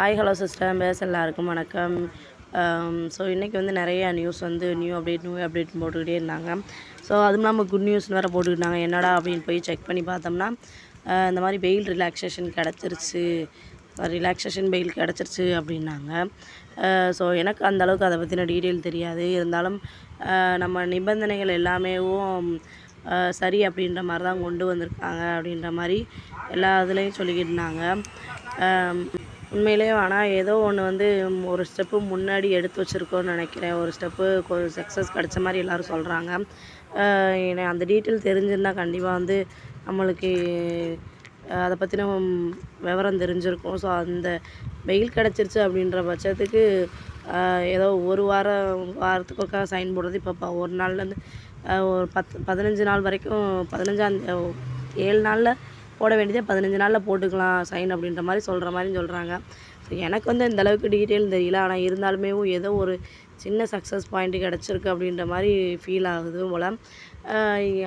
Hi hello sister பேச எல்லாருக்கும் வணக்கம். Um, ஸோ இன்றைக்கி வந்து நிறைய நியூஸ் வந்து நியூ அப்டேட் நியூ அப்டேட் போட்டுக்கிட்டே இருந்தாங்க. ஸோ அதுவும் இல்லாமல் குட் நியூஸ்னு வேறு போட்டுக்கிட்டாங்க. என்னடா அப்படின்னு போய் செக் பண்ணி பார்த்தோம்னா இந்த மாதிரி பெயில் ரிலாக்ஸேஷன் கிடச்சிருச்சு. ரிலாக்ஸேஷன் பெயில் கிடச்சிருச்சு அப்படின்னாங்க. ஸோ எனக்கு அந்தளவுக்கு அதை பற்றின டீட்டெயில் தெரியாது. இருந்தாலும் நம்ம நிபந்தனைகள் எல்லாமேவும் சரி அப்படின்ற மாதிரி தான் கொண்டு வந்திருக்காங்க அப்படின்ற மாதிரி எல்லா இதுலேயும் சொல்லிக்கிட்டு இருந்தாங்க. உண்மையிலேயே ஆனால் ஏதோ ஒன்று வந்து ஒரு ஸ்டெப்பு முன்னாடி எடுத்து வச்சுருக்கோன்னு நினைக்கிறேன். ஒரு ஸ்டெப்பு கொஞ்சம் சக்ஸஸ் கிடச்ச மாதிரி எல்லோரும் சொல்கிறாங்க எனக்கு அந்த டீட்டெயில் தெரிஞ்சிருந்தா கண்டிப்பாக வந்து நம்மளுக்கு அதை பற்றின விவரம் தெரிஞ்சிருக்கும். ஸோ அந்த வெயில் கிடச்சிருச்சு அப்படின்ற பட்சத்துக்கு ஏதோ ஒரு வாரம் வாரத்துக்கு ஒருக்கா சைன் போடுறது இப்போ ஒரு நாள்லேருந்து ஒரு பத்து பதினஞ்சு நாள் வரைக்கும் பதினஞ்சாம் ஏழு நாளில் போட வேண்டியதே பதினஞ்சு நாளில் போட்டுக்கலாம் சைன் அப்படின்ற மாதிரி சொல்கிற மாதிரி சொல்கிறாங்க ஸோ எனக்கு வந்து இந்த அளவுக்கு டீட்டெயில் தெரியல. ஆனால் இருந்தாலுமே ஏதோ ஒரு சின்ன சக்ஸஸ் பாயிண்ட் கிடச்சிருக்கு அப்படின்ற மாதிரி ஃபீல் ஆகுது போல்.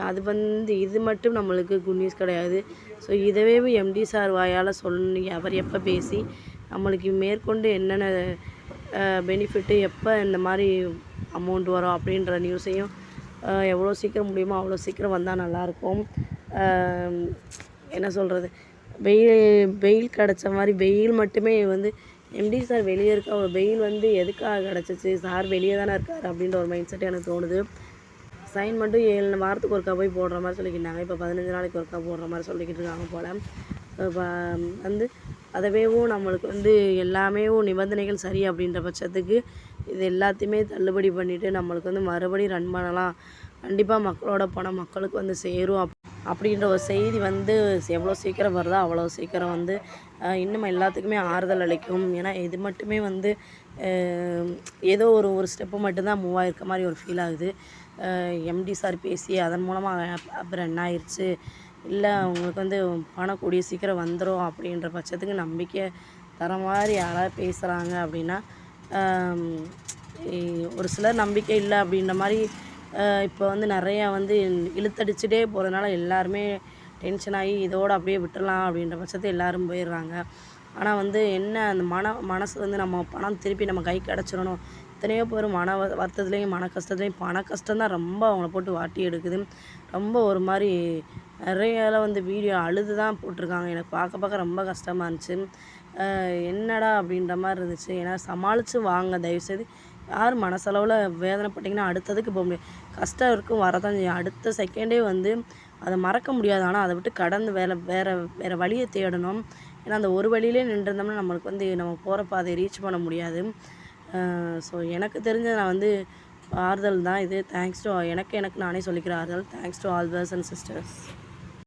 அது வந்து இது மட்டும் நம்மளுக்கு குட் நியூஸ் கிடையாது. ஸோ இதவே எம்டி சார் வாயால் சொல்லி அவர் எப்போ பேசி நம்மளுக்கு மேற்கொண்டு என்னென்ன பெனிஃபிட்டு எப்போ இந்த மாதிரி அமௌண்ட் வரும் அப்படின்ற நியூஸையும் எவ்வளோ சீக்கிரம் முடியுமோ அவ்வளோ சீக்கிரம் வந்தால் நல்லாயிருக்கும் என்ன சொல்கிறது வெயில் வெயில் கிடச்ச மாதிரி வெயில் மட்டுமே வந்து எம்டி சார் வெளியே இருக்க ஒரு வெயில் வந்து எதுக்காக கிடச்சிச்சு? சார் வெளியே தானே இருக்கார் அப்படின்ற ஒரு மைண்ட் செட் எனக்கு தோணுது. சைன் மட்டும் ஏழு வாரத்துக்கு ஒருக்கா போய் போடுற மாதிரி சொல்லிக்கிட்டாங்க. இப்போ பதினஞ்சு நாளைக்கு ஒருக்கா போடுற மாதிரி சொல்லிக்கிட்டு இருக்காங்க போல். வந்து அதவேவும் நம்மளுக்கு வந்து எல்லாமே நிபந்தனைகள் சரி அப்படின்ற பட்சத்துக்கு இது எல்லாத்தையுமே தள்ளுபடி பண்ணிவிட்டு நம்மளுக்கு வந்து மறுபடியும் ரன் பண்ணலாம். கண்டிப்பாக மக்களோட பணம் மக்களுக்கு வந்து சேரும். அப் அப்படின்ற ஒரு செய்தி வந்து எவ்வளோ சீக்கிரம் வருதோ அவ்வளோ சீக்கிரம் வந்து இன்னும் எல்லாத்துக்குமே ஆறுதல் அளிக்கும். ஏன்னா இது மட்டுமே வந்து ஏதோ ஒரு ஒரு ஸ்டெப்பு மட்டும்தான் மூவ் ஆகிருக்க மாதிரி ஒரு ஃபீல் ஆகுது. எம்டி சார் பேசி அதன் மூலமாக அப்புறம் என்ன ஆயிடுச்சு இல்லை அவங்களுக்கு வந்து பணம் கூடிய சீக்கிரம் வந்துடும் அப்படின்ற பட்சத்துக்கு நம்பிக்கை தர மாதிரி யாராவது பேசுகிறாங்க அப்படின்னா ஒரு சிலர் நம்பிக்கை இல்லை அப்படின்ற மாதிரி இப்போ வந்து நிறையா வந்து இழுத்தடிச்சுட்டே போகிறதுனால எல்லாருமே டென்ஷன் ஆகி இதோடு அப்படியே விட்டுடலாம் அப்படின்ற பட்சத்தை எல்லாரும் போயிடுறாங்க. ஆனால் வந்து என்ன அந்த மன மனசு வந்து நம்ம பணம் திருப்பி நம்ம கை கிடச்சிடணும் எத்தனையோ பேர் மன வருத்தத்துலேயும் மன கஷ்டத்துலேயும் பண கஷ்டம் தான் ரொம்ப அவங்கள போட்டு வாட்டி எடுக்குது. ரொம்ப ஒரு மாதிரி நிறைய வந்து வீடியோ அழுது தான் போட்டிருக்காங்க. எனக்கு பார்க்க பார்க்க ரொம்ப கஷ்டமாக இருந்துச்சு. என்னடா அப்படின்ற மாதிரி இருந்துச்சு. ஏன்னா சமாளித்து வாங்க தயவுசெய்து யார் மனசளவில் வேதனைப்பட்டிங்கன்னா அடுத்ததுக்கு போக முடியாது. கஷ்டம் இருக்கும் வரதான் செய்யும். அடுத்த செகண்டே வந்து அதை மறக்க முடியாது. ஆனால் அதை விட்டு கடந்து வேலை வேறு வேறு வழியை தேடணும். ஏன்னா அந்த ஒரு வழியிலே நின்றுருந்தோம்னா நம்மளுக்கு வந்து நம்ம போகிற பாதையை ரீச் பண்ண முடியாது. ஸோ எனக்கு தெரிஞ்ச நான் வந்து ஆறுதல் தான் இது. தேங்க்ஸ் டு எனக்கு எனக்கு நானே சொல்லிக்கிற ஆறுதல். Thanks to all bros and sisters